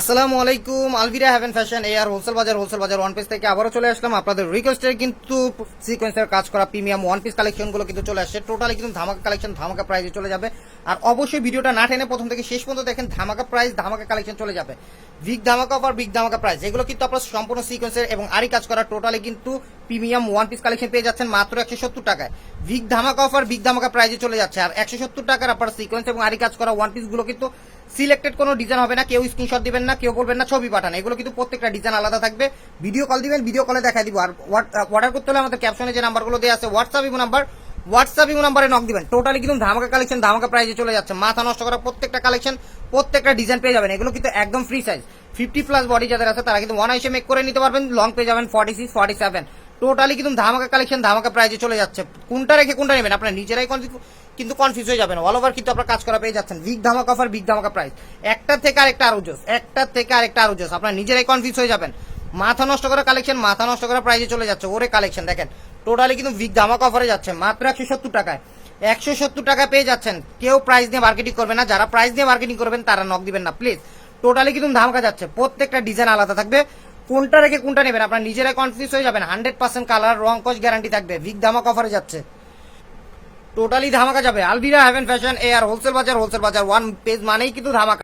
আসসালামু আলাইকুম, Alvira heaven fashion A R wholesale bazaar wholesale bazaar one piece থেকে আবারও চলে আসলাম আপনাদের রিকোয়েস্টের কিন্তু সিকোয়েন্সের কাজ করা প্রিমিয়াম ওয়ান পিস কালেকশনগুলো কিন্তু চলে আসছে। টোটালি কিন্তু ধামাকা কালেকশন ধামাকা প্রাইজে চলে যাবে। আর অবশ্যই ভিডিওটা না টেনে প্রথম থেকে শেষ পর্যন্ত দেখেন, ধামাকা প্রাইস ধামাকা কালেকশন চলে যাবে। বিগ ধামাকা অফার বিগ ধামাকা প্রাইস এগুলো কিন্তু আপনার সম্পূর্ণ সিকোয়েন্সের এবং আরই কাজ করা টোটালি কিন্তু প্রিমিয়াম ওয়ান পিস কালেকশন পেয়ে যাচ্ছেন মাত্র একশো সত্তর টাকায়। বিগ ধামাকা অফার বিগ ধামাকা প্রাইজে চলে যাচ্ছে। আর একশো সত্তর টাকার আপনার সিকোয়েন্স এবং আরই কাজ করা ওয়ান পিসগুলো কিন্তু সিলেক্টেড কোনো ডিজাইন হবে না, কেউ স্ক্রিনশট দিবেন না, কেউ বলবেন না, ছবি পাঠান। এগুলো কিন্তু প্রত্যেকটা ডিজাইন আলাদা থাকবে। ভিডিও কল দিবেন ভিডিও কলে দেখা দিব। আর অর্ডার করতে হলে আমাদের ক্যাপশনে যে নাম্বারগুলো দেওয়া আছে WhatsApp imo number WhatsApp imo নাম্বারে নক দিবেন। টোটালি কিন্তু ধামাকা কালেকশন ধামাকা প্রাইজে চলে যাচ্ছে। মাথা নষ্ট করা প্রত্যেকটা কালেকশন প্রত্যেকটা ডিজাইন পেয়ে যাবেন। এগুলো কিন্তু একদম free size fifty plus body যাদের আছে, তারা কিন্তু ওয়ান আইসে মেক করে নিতে পারবেন। লং পেয়ে যাবেন forty six forty seven totally কিন্তু ধামাকা কালেকশন ধামাকা প্রাইজে চলে যাচ্ছে। কোনটা রেখে কোনটা নেবেন? আপনার নিজেরাই কিন্তু কনফিউজ হয়ে যাবেন অল ওভার কিন্তু আপনার কাজ করা পেয়ে যাচ্ছেন। বিগ ধামাকা অফার বিগ ধামাকা প্রাইস একটা থেকে আরেকটা আরও জোস। একটা থেকে আরেকটা আরও জোস। আপনার নিজেরাই কনফিউজ হয়ে যাবেন। মাথা নষ্ট করা কালেকশন মাথা নষ্ট করা প্রাইজে চলে যাচ্ছে। ওরে কালেকশন দেখেন। টোটালি কিন্তু বিগ ধামাকা অফারে যাচ্ছে। মাত্র একশো সত্তর টাকায়। একশো সত্তর টাকা পেয়ে যাচ্ছেন। কেউ প্রাইস নিয়ে মার্কেটিং করবে না। যারা প্রাইস নিয়ে মার্কেটিং করবেন, তারা নক দিবেন না। প্লিজ টোটালি কিন্তু ধামাকা যাচ্ছে। প্রত্যেকটা ডিজাইন আলাদা থাকবে। কোনটা রেখে কোনটা নেবেন? আপনার নিজেরাই কনফিউজ হয়ে যাবেন। হান্ড্রেড পার্সেন্ট কালার রং কস গ্যারান্টি থাকবে। বিগ ধামাক অফারে যাচ্ছে। টোটালি ধামাকা যাবে। Alvira heaven fashion A R wholesale bazaar wholesale bazaar one page মানেই কিন্তু ধামাকা।